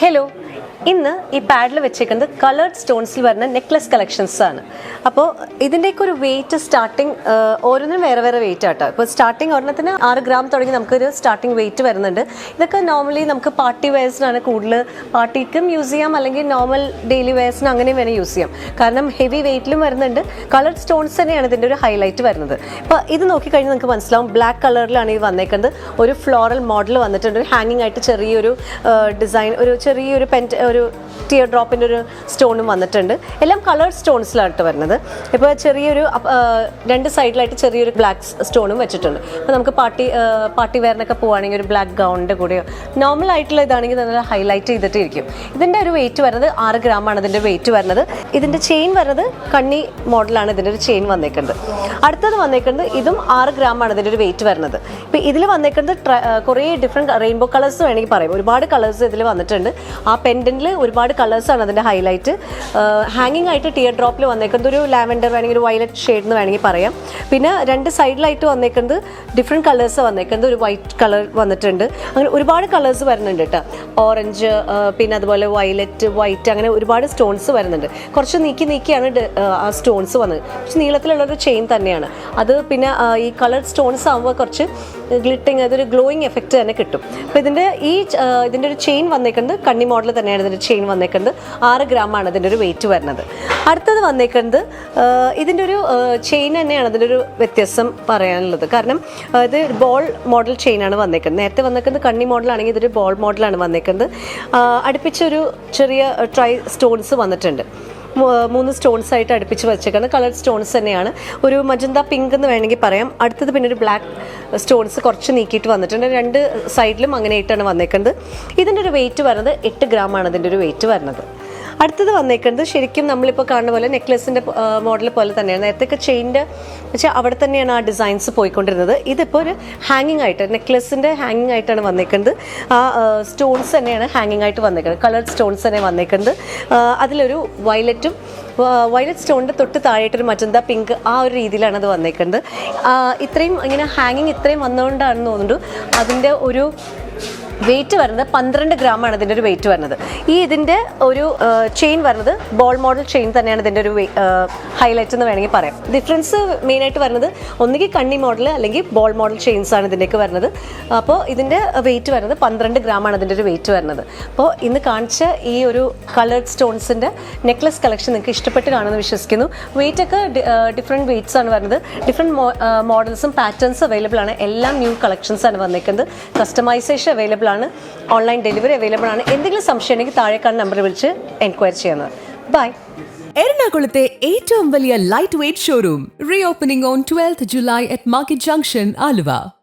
Hello, ഇന്ന് ഈ പാഡിൽ വെച്ചേക്കുന്നത് കളേർഡ് സ്റ്റോൺസിൽ വരുന്ന നെക്ലസ് കളക്ഷൻസ് ആണ്. അപ്പോൾ ഇതിന്റെയൊക്കെ ഒരു വെയിറ്റ് സ്റ്റാർട്ടിങ് ഓരോന്നിനും വേറെ വേറെ വെയിറ്റ് ആട്ടോ. ഇപ്പോൾ സ്റ്റാർട്ടിങ് ഒരെണ്ണത്തിന് ആറ് ഗ്രാം തുടങ്ങി നമുക്കൊരു സ്റ്റാർട്ടിങ് വെയിറ്റ് വരുന്നുണ്ട്. ഇതൊക്കെ നോർമലി നമുക്ക് പാർട്ടി വെയർസിനാണ് കൂടുതൽ പാർട്ടിക്കും യൂസ് ചെയ്യാം. അല്ലെങ്കിൽ നോർമൽ ഡെയിലി വെയർസിന് അങ്ങനെ വേണേൽ യൂസ് ചെയ്യാം. കാരണം ഹെവി വെയിറ്റിലും വരുന്നുണ്ട്. കളർഡ് സ്റ്റോൺസ് തന്നെയാണ് ഇതിന്റെ ഒരു ഹൈലൈറ്റ് വരുന്നത്. ഇപ്പോൾ ഇത് നോക്കിക്കഴിഞ്ഞാൽ നമുക്ക് മനസ്സിലാവും ബ്ലാക്ക് കളറിലാണ് ഈ വന്നേക്കുന്നത്. ഒരു ഫ്ലോറൽ മോഡൽ വന്നിട്ടുണ്ട്. ഒരു ഹാങ്ങിങ് ആയിട്ട് ചെറിയൊരു ഡിസൈൻ ഒരു ചെറിയൊരു പെന്റ് ഒരു ടിയർ ഡ്രോപ്പിന്റെ ഒരു സ്റ്റോണും വന്നിട്ടുണ്ട്. എല്ലാം കളേർഡ് സ്റ്റോൺസിലായിട്ട് വരുന്നത്. ഇപ്പോൾ ചെറിയൊരു രണ്ട് സൈഡിലായിട്ട് ചെറിയൊരു ബ്ലാക്ക് സ്റ്റോണും വെച്ചിട്ടുണ്ട്. അപ്പോൾ നമുക്ക് പാർട്ടി പാർട്ടി വെയറിനൊക്കെ പോവുകയാണെങ്കിൽ ഒരു ബ്ലാക്ക് ഗൗണിന്റെ കൂടെയോ നോർമൽ ആയിട്ടുള്ള ഇതാണെങ്കിൽ നല്ല ഹൈലൈറ്റ് ചെയ്തിട്ട് ഇരിക്കും ഇതിന്റെ ഒരു വെയിറ്റ് വരുന്നത് ആറ് ഗ്രാമാണ് ഇതിന്റെ വെയിറ്റ് വരുന്നത്. ഇതിന്റെ ചെയിൻ വരുന്നത് കണ്ണി മോഡലാണ് ഇതിന്റെ ഒരു ചെയിൻ വന്നേക്കുന്നത്. അടുത്തത് വന്നേക്കുന്നത് ഇതും ആറ് ഗ്രാമാണ് ഇതിന്റെ ഒരു വെയിറ്റ് വരുന്നത്. ഇപ്പോൾ ഇതിൽ വന്നേക്കുന്നത് കുറേ ഡിഫറെന്റ് റെയിൻബോ കളേഴ്സ് വേണമെങ്കിൽ പറയും. ഒരുപാട് കളേഴ്സ് ഇതിൽ വന്നിട്ടുണ്ട്. ആ പെൻഡന്റിൽ ഒരുപാട് കളേഴ്സാണ് അതിന്റെ ഹൈലൈറ്റ് ഹാങ്ങിങ് ആയിട്ട് ടിയർ ഡ്രോപ്പിൽ വന്നേക്കുന്നത് ഒരു ലാവൻഡർ വേണമെങ്കിൽ ഒരു വയലറ്റ് ഷെയ്ഡ് എന്ന് വേണമെങ്കിൽ പറയാം. പിന്നെ രണ്ട് സൈഡിലായിട്ട് വന്നേക്കുന്നത് ഡിഫറെന്റ് കളേഴ്സ് വന്നേക്കുന്നത്. ഒരു വൈറ്റ് കളർ വന്നിട്ടുണ്ട്. അങ്ങനെ ഒരുപാട് കളേഴ്സ് വരുന്നുണ്ട് കേട്ടോ ഓറഞ്ച് പിന്നെ അതുപോലെ വയലറ്റ് വൈറ്റ് അങ്ങനെ ഒരുപാട് സ്റ്റോൺസ് വരുന്നുണ്ട്. കുറച്ച് നീക്കി നീക്കിയാണ് ആ, സ്റ്റോൺസ് വന്നത്. പക്ഷെ നീളത്തിലുള്ളൊരു ചെയിൻ തന്നെയാണ്. അത് പിന്നെ ഈ കളർ സ്റ്റോൺസ് ആകുമ്പോൾ കുറച്ച് ഗ്ലിറ്റിങ് അതൊരു ഗ്ലോയിങ് എഫക്റ്റ് തന്നെ കിട്ടും. അപ്പോൾ ഇതിന്റെ ഈ ഇതിന്റെ ഒരു ചെയിൻ വന്നേക്കുന്നത് കണ്ണി മോഡൽ തന്നെയാണ്. ഇതിന്റെ ചെയിൻ വന്നേക്കുന്നത് ആറ് ഗ്രാമാണ് ഇതിന്റെ ഒരു വെയിറ്റ് വരുന്നത്. അടുത്തത് വന്നേക്കുന്നത് ഇതിന്റെ ഒരു ചെയിൻ തന്നെയാണ് അതിന്റെ ഒരു വ്യത്യാസം പറയാനുള്ളത്. കാരണം ഇത് ബോൾ മോഡൽ ചെയിനാണ് വന്നേക്കുന്നത്. നേരത്തെ വന്നേക്കുന്നത് കണ്ണി മോഡലാണെങ്കിൽ ഇതൊരു ബോൾ മോഡലാണ് വന്നേക്കുന്നത്. അടുപ്പിച്ചൊരു ചെറിയ ട്രൈ സ്റ്റോൺസ് വന്നിട്ടുണ്ട്. മൂന്ന് സ്റ്റോൺസ് ആയിട്ട് അടുപ്പിച്ച് വെച്ചേക്കുന്നത്. കളർ സ്റ്റോൺസ് തന്നെയാണ്. ഒരു മജന്ത പിങ്ക് എന്ന് വേണമെങ്കിൽ പറയാം. അടുത്തത് പിന്നെ ഒരു ബ്ലാക്ക് സ്റ്റോൺസ് കുറച്ച് നീക്കിയിട്ട് വന്നിട്ടുണ്ട്. രണ്ട് സൈഡിലും അങ്ങനെ ആയിട്ടാണ് വന്നേക്കുന്നത്. ഇതിന്റെ ഒരു വെയിറ്റ് വരുന്നത് എട്ട് ഗ്രാം ആണ് ഇതിന്റെ ഒരു വെയിറ്റ് വരുന്നത്. അടുത്തത് വന്നേക്കുന്നത് ശരിക്കും നമ്മളിപ്പോൾ കാണുന്ന പോലെ നെക്ലസിന്റെ മോഡൽ പോലെ തന്നെയാണ്. നേരത്തെ ചെയിന്റെ വെച്ചാൽ അവിടെ തന്നെയാണ് ആ ഡിസൈൻസ് പോയിക്കൊണ്ടിരുന്നത്. ഇതിപ്പോൾ ഒരു ഹാങ്ങിങ് ആയിട്ട് നെക്ലസിന്റെ ഹാങ്ങിങ് ആയിട്ടാണ് വന്നേക്കുന്നത്. ആ സ്റ്റോൺസ് തന്നെയാണ് ഹാങ്ങിങ് ആയിട്ട് വന്നേക്കുന്നത്. കളർ സ്റ്റോൺസ് തന്നെ വന്നേക്കുന്നത്. അതിലൊരു വയലറ്റും വയലറ്റ് സ്റ്റോണിന്റെ തൊട്ട് താഴെയായിട്ടൊരു മജന്ത പിങ്ക് ആ ഒരു രീതിയിലാണ് അത് വന്നേക്കുന്നത്. ഇത്രയും ഇങ്ങനെ ഹാങ്ങിങ് ഇത്രയും വന്നുകൊണ്ടാണെന്ന് തോന്നുന്നുണ്ട്. അതിന്റെ ഒരു വെയിറ്റ് വരുന്നത് പന്ത്രണ്ട് ഗ്രാം ആണ് ഇതിന്റെ ഒരു വെയിറ്റ് വരുന്നത്. ഈ ഇതിന്റെ ഒരു ചെയിൻ വരുന്നത് ബോൾ മോഡൽ ചെയിൻ തന്നെയാണ് ഇതിന്റെ ഒരു ഹൈലൈറ്റ് എന്ന് വേണമെങ്കിൽ പറയാം. ഡിഫറൻസ് മെയിനായിട്ട് വരുന്നത് ഒന്നുകിൽ കണ്ണി മോഡൽ അല്ലെങ്കിൽ ബോൾ മോഡൽ ചെയിൻസ് ആണ് ഇതിന്റെയൊക്കെ വരുന്നത്. അപ്പോൾ ഇതിന്റെ വെയിറ്റ് വരുന്നത് പന്ത്രണ്ട് ഗ്രാം ആണ് ഇതിന്റെ ഒരു വെയിറ്റ് വരുന്നത്. അപ്പോൾ ഇന്ന് കാണിച്ച ഈ ഒരു കളേർഡ് സ്റ്റോൺസിന്റെ നെക്ലസ് കളക്ഷൻ നിങ്ങൾക്ക് ഇഷ്ടപ്പെട്ട് കാണുമെന്ന് വിശ്വസിക്കുന്നു. വെയിറ്റ് ഒക്കെ ഡിഫറെന്റ് വെയിറ്റ്സ് ആണ് വരുന്നത്. ഡിഫറെന്റ് മോഡൽസും പാറ്റേൺസ് അവൈലബിൾ ആണ്. എല്ലാം ന്യൂ കളക്ഷൻസ് ആണ് വന്നിരിക്കുന്നത് കസ്റ്റമൈസേഷൻ അവൈലബിൾ ആണ്. ഓൺലൈൻ ഡെലിവറി അവൈലബിൾ ആണ്. എന്തെങ്കിലും സംശയം ഉണ്ടെങ്കിൽ താഴെ കാണുന്ന നമ്പർ വിളിച്ച് എൻക്വയറി ചെയ്യുന്നത്. ബൈ എറണാകുളത്തെ ഏറ്റവും വലിയ light weight showroom reopening on twelfth July at market junction Aluva.